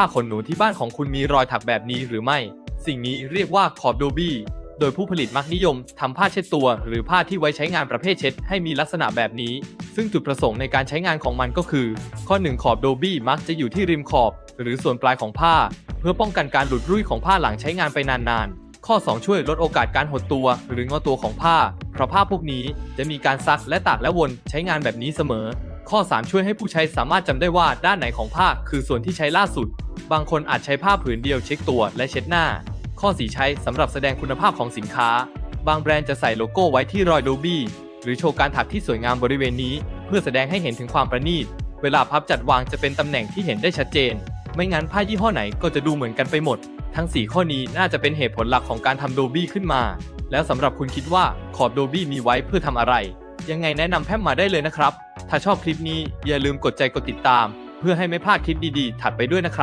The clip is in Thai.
ผ้าขนหนูที่บ้านของคุณมีรอยถักแบบนี้หรือไม่ สิ่งนี้เรียกว่าขอบโดบี้ โดยผู้ผลิตมักนิยมทำผ้าเช็ดตัว หรือผ้าที่ไว้ใช้งานประเภทเช็ดให้มีลักษณะแบบนี้ ซึ่งจุดประสงค์ในการใช้งานของมันก็คือ ข้อ1ขอบโดบี้มักจะอยู่ที่ริมขอบ หรือส่วนปลายของผ้า เพื่อป้องกันการหลุดรุ่ยของผ้าหลังใช้งานไปนานๆข้อ 2 ช่วยลดโอกาสการหดตัวหรืองอตัวของผ้า เพราะผ้าพวกนี้จะมีการซักและตากและวนใช้งานแบบนี้เสมอ ข้อ 3 ช่วยให้ผู้ใช้สามารถจำได้ว่าด้านไหนของผ้าคือส่วนที่ใช้ล่าสุด บางคนอาจใช้ผ้าผืนเดียวเช็คตัวและเช็ดหน้า ข้อ 4 ใช้สำหรับแสดงคุณภาพของสินค้า บางแบรนด์จะใส่โลโก้ไว้ที่รอยโดบี้หรือโชว์การถักที่สวยงามบริเวณนี้ เพื่อแสดงให้เห็นถึงความประณีต เวลาพับจัดวางจะเป็นตำแหน่งที่เห็นได้ชัดเจน ไม่งั้นผ้ายี่ห้อไหนก็จะดูเหมือนกันไปหมด ทั้ง 4 ข้อนี้น่าจะเป็นเหตุผลหลักของการทำโดบี้ขึ้นมา แล้วสำหรับคุณคิดว่าขอบโดบี้มีไว้เพื่อทำอะไร ยังไงแนะนำแพมมาได้เลยนะครับ ถ้าชอบคลิปนี้อย่าลืมกดใจกดติดตาม เพื่อให้ไม่พลาดคลิปดีๆ ถัดไปด้วยนะครับ